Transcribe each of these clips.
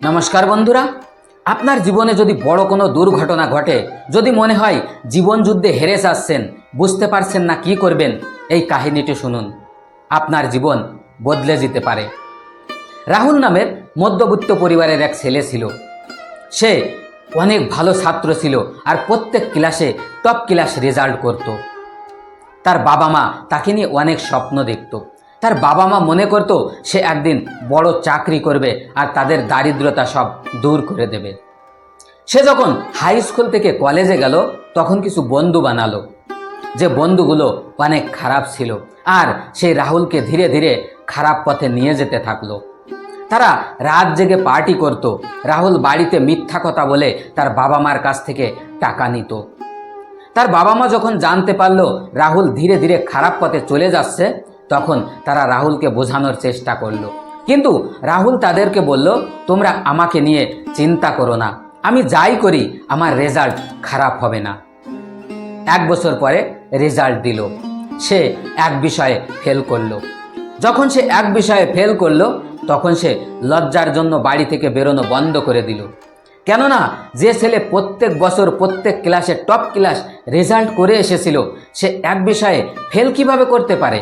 নমস্কার বন্ধুরা। আপনার জীবনে যদি বড় কোনো দুর্ঘটনা ঘটে, যদি মনে হয় জীবন যুদ্ধে হেরে যাচ্ছেন বুঝতে পারছেন না কি করবেন, এই কাহিনীটি শুনুন। আপনার জীবন বদলে যেতে পারে। রাহুল নামের মধ্যবিত্ত পরিবারের এক ছেলে ছিল। সে অনেক ভালো ছাত্র ছিল আর প্রত্যেক ক্লাসে টপ ক্লাস রেজাল্ট করত। তার বাবা মা তাকে নিয়ে অনেক স্বপ্ন দেখত। তার বাবা মা মনে করত সে একদিন বড় চাকরি করবে আর তাদের দারিদ্রতা সব দূর করে দেবে। সে যখন হাই স্কুল থেকে কলেজে গেল, তখন কিছু বন্ধু বানালো। যে বন্ধুগুলো অনেক খারাপ ছিল আর সেই রাহুলকে ধীরে ধীরে খারাপ পথে নিয়ে যেতে থাকল। তারা রাত জেগে পার্টি করত। রাহুল বাড়িতে মিথ্যা কথা বলে তার বাবা মার কাছ থেকে টাকা নিত। তার বাবা মা যখন জানতে পারল রাহুল ধীরে ধীরে খারাপ পথে চলে যাচ্ছে তখন তারা রাহুলকে বোঝানোর চেষ্টা করল। কিন্তু রাহুল তাদেরকে বলল, তোমরা আমাকে নিয়ে চিন্তা করো না। আমি যাই করি, আমার রেজাল্ট খারাপ হবে না। এক বছর পরে রেজাল্ট দিল। সে এক বিষয়ে ফেল করল। যখন সে এক বিষয়ে ফেল করল, তখন সে লজ্জার জন্য বাড়ি থেকে বেরোনো বন্ধ করে দিল। কেননা, যে ছেলে প্রত্যেক বছর প্রত্যেক ক্লাসে টপ ক্লাস রেজাল্ট করে এসেছিল, সে এক বিষয়ে ফেল কীভাবে করতে পারে?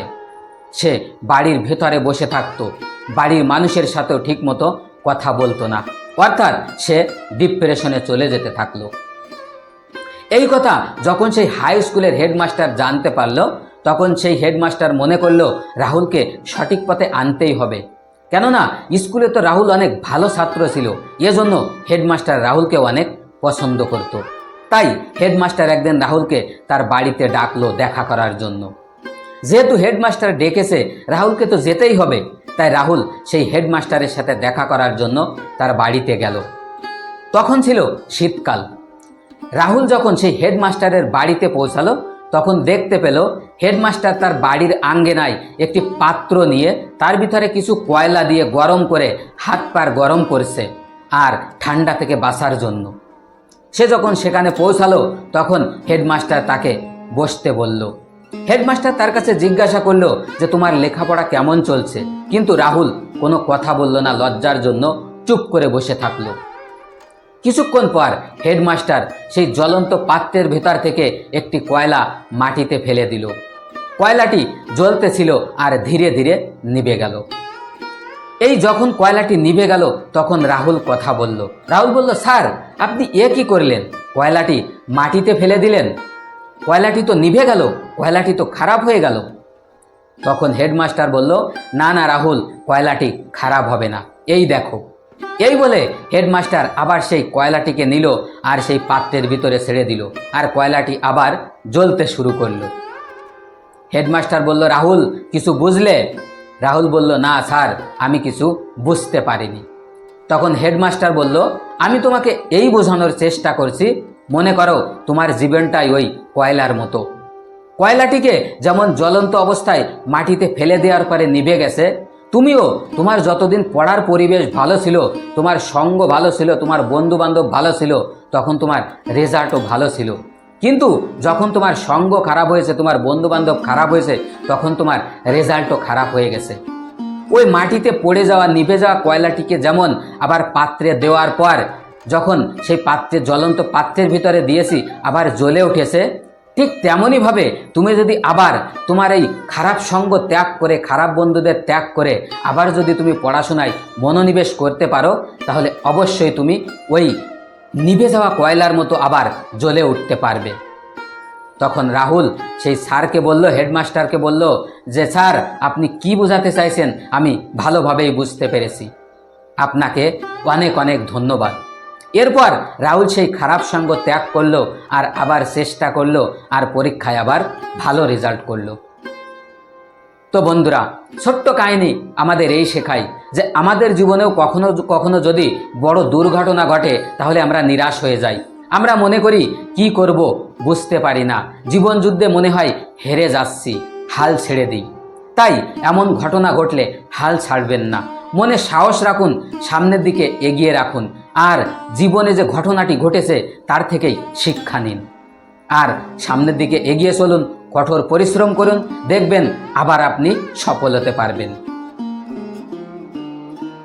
সে বাড়ির ভেতরে বসে থাকতো। বাড়ির মানুষের সাথেও ঠিকমতো কথা বলতো না। অর্থাৎ সে ডিপ্রেশনে চলে যেতে থাকল। এই কথা যখন সেই হাই স্কুলের হেডমাস্টার জানতে পারল, তখন সেই হেডমাস্টার মনে করল, রাহুলকে সঠিক পথে আনতেই হবে। কেননা, স্কুলে তো রাহুল অনেক ভালো ছাত্র ছিল। এজন্য হেডমাস্টার রাহুলকে অনেক পছন্দ করত। তাই হেডমাস্টার একদিন রাহুলকে তার বাড়িতে ডাকলো দেখা করার জন্য। যেহেতু হেডমাস্টার ডেকেছে, রাহুলকে তো যেতেই হবে। তাই রাহুল সেই হেডমাস্টারের সাথে দেখা করার জন্য তার বাড়িতে গেল। তখন ছিল শীতকাল। রাহুল যখন সেই হেডমাস্টারের বাড়িতে পৌঁছালো, তখন দেখতে পেল হেডমাস্টার তার বাড়ির আঙ্গেনায় একটি পাত্র নিয়ে তার ভিতরে কিছু কয়লা দিয়ে গরম করে হাত পার গরম করছে আর ঠান্ডা থেকে বাঁচার জন্য। সে যখন সেখানে পৌঁছালো, তখন হেডমাস্টার তাকে বসতে বলল হেডমাস্টার তার কাছে জিজ্ঞাসা করল যে তোমার লেখাপড়া কেমন চলছে। কিন্তু রাহুল কোনো কথা বলল না, লজ্জার জন্য চুপ করে বসে থাকল। কিছুক্ষণ পর হেডমাস্টার সেই জ্বলন্ত পাত্রের ভেতর থেকে একটি কয়লা মাটিতে ফেলে দিল। কয়লাটি জ্বলতেছিল আর ধীরে ধীরে নিভে গেল। এই যখন কয়লাটি নিভে গেল, তখন রাহুল কথা বলল, রাহুল বলল, স্যার, আপনি এ কি করলেন? কয়লাটি মাটিতে ফেলে দিলেন? কয়লাটি তো নিভে গেল কয়লাটি তো খারাপ হয়ে গেল। তখন হেডমাস্টার বলল, না না, রাহুল কয়লাটি খারাপ হবে না। এই দেখো। এই বলে হেডমাস্টার আবার সেই কয়লাটিকে নিল আর সেই পাত্রের ভিতরে ছেড়ে দিল আর কয়লাটি আবার জ্বলতে শুরু করল। হেডমাস্টার বলল, রাহুল, কিছু বুঝলে? রাহুল বলল, না, স্যার, আমি কিছু বুঝতে পারিনি। তখন হেডমাস্টার বলল, আমি তোমাকে এই বোঝানোর চেষ্টা করছি মনে করো তোমার জীবনটাই ওই কয়লার মতো। কয়লাটিকে যেমন জ্বলন্ত অবস্থায় মাটিতে ফেলে দেওয়ার পরে নিভে গেছে, তুমিও তোমার যতদিন পড়ার পরিবেশ ভালো ছিল, তোমার সঙ্গ ভালো ছিল, তোমার বন্ধু বান্ধব ভালো ছিল, তখন তোমার রেজাল্টও ভালো ছিল। কিন্তু যখন তোমার সঙ্গ খারাপ হয়েছে, তোমার বন্ধু বান্ধব খারাপ হয়েছে, তখন তোমার রেজাল্টও খারাপ হয়ে গেছে। ওই মাটিতে পড়ে যাওয়া, নিভে যাওয়া কয়লাটিকে যেমন আবার পাত্রে দেওয়ার পর যখন সেই পাত্রে, জ্বলন্ত পাত্রের ভিতরে দিয়েছি, আবার জ্বলে উঠেছে, ঠিক তেমনইভাবে তুমি যদি আবার তোমার এই খারাপ সঙ্গ ত্যাগ করে, খারাপ বন্ধুদের ত্যাগ করে, আবার যদি তুমি পড়াশোনায় মনোনিবেশ করতে পারো, তাহলে অবশ্যই তুমি ওই নিভে যাওয়া কয়লার মতো আবার জ্বলে উঠতে পারবে। তখন রাহুল সেই স্যারকে বলল, হেডমাস্টারকে বলল যে, স্যার, আপনি কি বোঝাতে চাইছেন? আমি ভালোভাবেই বুঝতে পেরেছি। আপনাকে অনেক অনেক ধন্যবাদ। এরপর রাহুল সেই খারাপ সঙ্গ ত্যাগ করল আর আবার চেষ্টা করল আর পরীক্ষায় আবার ভালো রেজাল্ট করল। তো বন্ধুরা, ছোট্ট কাহিনী আমাদের এই শেখায় যে আমাদের জীবনেও কখনো কখনো যদি বড় দুর্ঘটনা ঘটে, তাহলে আমরা নিরাশ হয়ে যাই। আমরা মনে করি, কি করব বুঝতে পারি না। জীবন যুদ্ধে মনে হয় হেরে যাচ্ছি, হাল ছেড়ে দিই। তাই এমন ঘটনা ঘটলে হাল ছাড়বেন না। মনে সাহস রাখুন, সামনের দিকে এগিয়ে রাখুন। আর জীবনে যে ঘটনাটি ঘটেছে, তার থেকেই শিক্ষা নিন। আর সামনের দিকে এগিয়ে চলুন, কঠোর পরিশ্রম করুন, দেখবেন আবার আপনি সফল হতে পারবেন।